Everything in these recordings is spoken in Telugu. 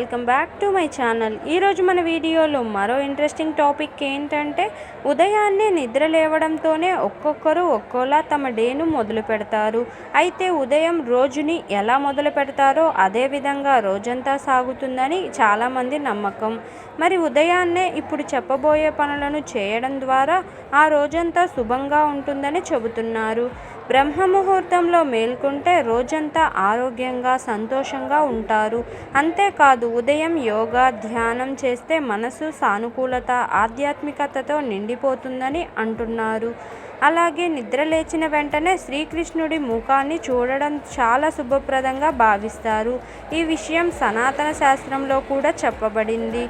Welcome back to my channel. ఈరోజు మన వీడియోలో మరో ఇంట్రెస్టింగ్ టాపిక్ ఏంటంటే ఉదయాన్నే నిద్ర లేవడంతోనే ఒక్కొక్కరు ఒక్కోలా తమ డేను మొదలు పెడతారు. అయితే ఉదయం రోజుని ఎలా మొదలు పెడతారో అదే విధంగా రోజంతా సాగుతుందని చాలామంది నమ్మకం. మరి ఉదయాన్నే ఇప్పుడు చెప్పబోయే పనులను చేయడం ద్వారా ఆ రోజంతా శుభంగా ఉంటుందని చెబుతున్నారు. బ్రహ్మ ముహూర్తంలో మేల్కొంటే రోజంతా ఆరోగ్యంగా సంతోషంగా ఉంటారు. అంతేకాదు ఉదయం యోగా ధ్యానం చేస్తే మనసు సానుకూలత ఆధ్యాత్మికతతో నిండిపోతుందని అంటున్నారు. అలాగే నిద్ర లేచిన వెంటనే శ్రీకృష్ణుడి ముఖాన్ని చూడడం చాలా శుభప్రదంగా భావిస్తారు. ఈ విషయం సనాతన శాస్త్రంలో కూడా చెప్పబడింది.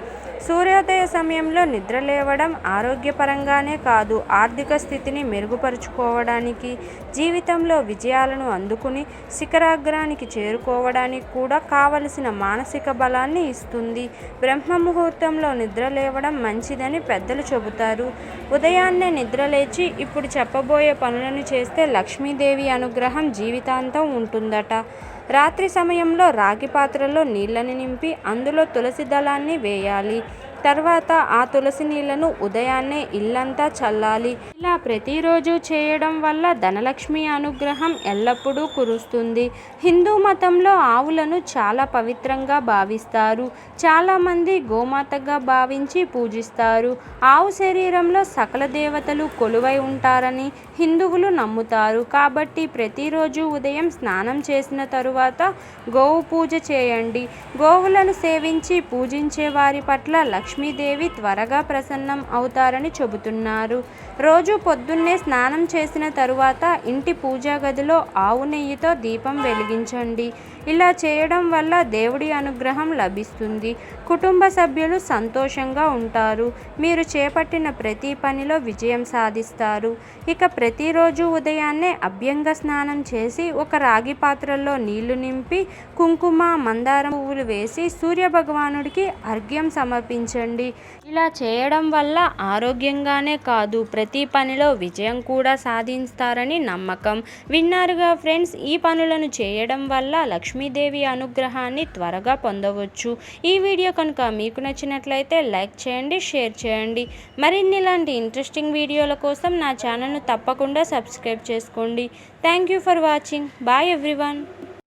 సూర్యోదయ సమయంలో నిద్ర లేవడం ఆరోగ్యపరంగానే కాదు ఆర్థిక స్థితిని మెరుగుపరుచుకోవడానికి జీవితంలో విజయాలను అందుకుని శిఖరాగ్రానికి చేరుకోవడానికి కూడా కావలసిన మానసిక బలాన్ని ఇస్తుంది. బ్రహ్మ ముహూర్తంలో నిద్ర లేవడం మంచిదని పెద్దలు చెబుతారు. ఉదయాన్నే నిద్ర లేచి ఇప్పుడు చెప్పబోయే పనులను చేస్తే లక్ష్మీదేవి అనుగ్రహం జీవితాంతం ఉంటుందట. రాత్రి సమయంలో రాగి పాత్రలో నీళ్ళని నింపి అందులో తులసి దళాన్ని వేయాలి. తర్వాత ఆ తులసి నీళ్ళను ఉదయాన్నే ఇల్లంతా చల్లాలి. ఇలా ప్రతిరోజు చేయడం వల్ల ధనలక్ష్మి అనుగ్రహం ఎల్లప్పుడూ కురుస్తుంది. హిందూ మతంలో ఆవులను చాలా పవిత్రంగా భావిస్తారు. చాలామంది గోమాతగా భావించి పూజిస్తారు. ఆవు శరీరంలో సకల దేవతలు కొలువై ఉంటారని హిందువులు నమ్ముతారు. కాబట్టి ప్రతిరోజు ఉదయం స్నానం చేసిన తరువాత గోవు పూజ చేయండి. గోవులను సేవించి పూజించే వారి పట్ల లక్ష్మి లక్ష్మీదేవి త్వరగా ప్రసన్నం అవుతారని చెబుతున్నారు. రోజు పొద్దున్నే స్నానం చేసిన తరువాత ఇంటి పూజా గదిలో ఆవు నెయ్యితో దీపం వెలిగించండి. ఇలా చేయడం వల్ల దేవుడి అనుగ్రహం లభిస్తుంది. కుటుంబ సభ్యులు సంతోషంగా ఉంటారు. మీరు చేపట్టిన ప్రతి పనిలో విజయం సాధిస్తారు. ఇక ప్రతిరోజు ఉదయాన్నే అభ్యంగ స్నానం చేసి ఒక రాగి పాత్రలో నీళ్ళు నింపి కుంకుమ మందారం పువ్వులు వేసి సూర్య భగవానుడికి అర్ఘ్యం సమర్పించండి. ఇలా చేయడం వల్ల ఆరోగ్యంగానే కాదు ప్రతి పనిలో విజయం కూడా సాధిస్తారని నమ్మకం. విన్నారుగా ఫ్రెండ్స్ ఈ పనులను చేయడం వల్ల లక్ష్మీదేవి అనుగ్రహాన్ని త్వరగా పొందవచ్చు. ఈ వీడియో కనుక మీకు నచ్చినట్లయితే లైక్ చేయండి షేర్ చేయండి. మరిన్ని ఇలాంటి ఇంట్రెస్టింగ్ వీడియోల కోసం నా ఛానల్ను తప్పకుండా సబ్స్క్రైబ్ చేసుకోండి. Thank you for watching. Bye everyone.